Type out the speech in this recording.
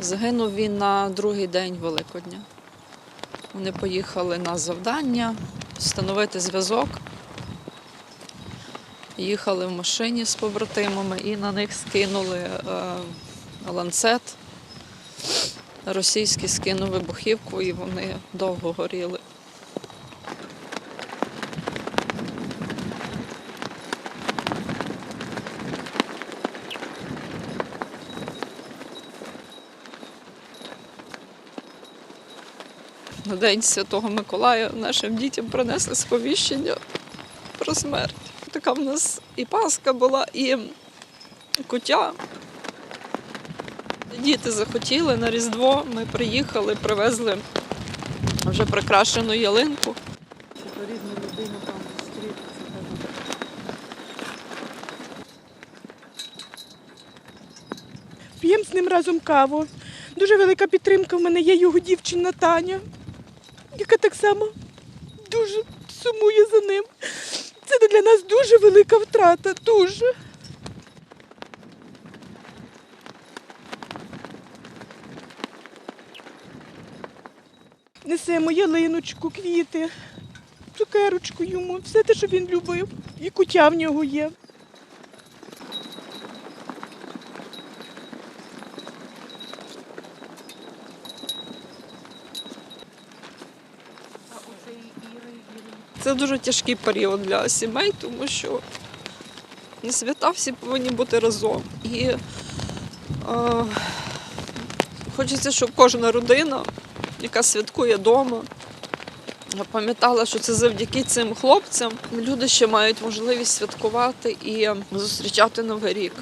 Загинув він на другий день Великодня. Вони поїхали на завдання встановити зв'язок. Їхали в машині з побратимами і на них скинули е, ланцет. Російські скинув вибухівку і вони довго горіли. На День Святого Миколая нашим дітям принесли сповіщення про смерть. Така в нас і Пасха була, і куття. Діти захотіли на Різдво. Ми приїхали, привезли вже прикрашену ялинку. П'ємо з ним разом каву. Дуже велика підтримка в мене є його дівчина Таня, яка так само дуже сумує за ним. Це для нас дуже велика втрата, дуже. Несемо ялиночку, квіти, цукерочку йому, все те, що він любив. І кутя в нього є. Це дуже тяжкий період для сімей, тому що свята всі повинні бути разом. І е, хочеться, щоб кожна родина, яка святкує вдома, пам'ятала, що це завдяки цим хлопцям люди ще мають можливість святкувати і зустрічати Новий рік.